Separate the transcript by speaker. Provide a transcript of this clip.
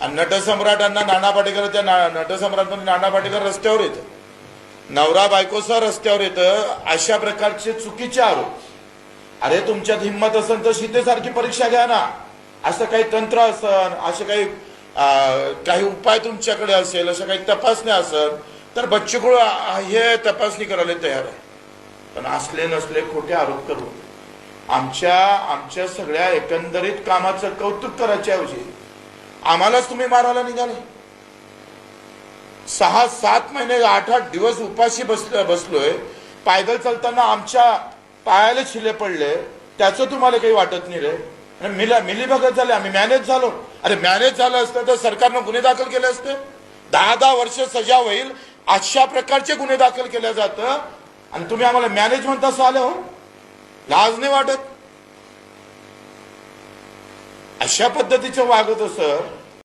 Speaker 1: आणि नटसम्राटांना नाना पाटेकरच्या ना नटसम्राटमध्ये नाना पाटेकर रस्त्यावर येतं. नवरा बायकोसह रस्त्यावर येतं. अशा प्रकारचे चुकीचे आरोप. अरे तुमच्यात हिंमत असेल तर सीतेसारखी परीक्षा घ्या ना. असं काही तंत्र असन असं काही काही उपाय तुमच्याकडे असेल असं काही तपासण्या असेल तर बच्चूकुळ हे तपासणी करायला तयार आहे. पण असले नसले खोटे आरोप करू. आमच्या आमच्या सगळ्या एकंदरीत कामाचं कौतुक करायच्या ऐवजी आम्हालाच तुम्ही मारायला निघाले. सहा सात महिने आठ आठ दिवस उपाशी बसलो बसलोय. पायदल चालताना आमच्या पायाला छिले पडले. त्याचं तुम्हाला काही वाटत नाही रे. आणि मिला मिली भगत झाले आम्ही मॅनेज झालो. अरे मॅनेज झालं असतं तर सरकारनं गुन्हे दाखल केले असते. दहा दहा वर्ष सजा होईल अशा प्रकारचे गुन्हे दाखल केले जातं. आणि तुम्ही आम्हाला मॅनेज म्हणता असं आलं हो. लाज नाही वाटत. अशा पद्धतीचं वागत असं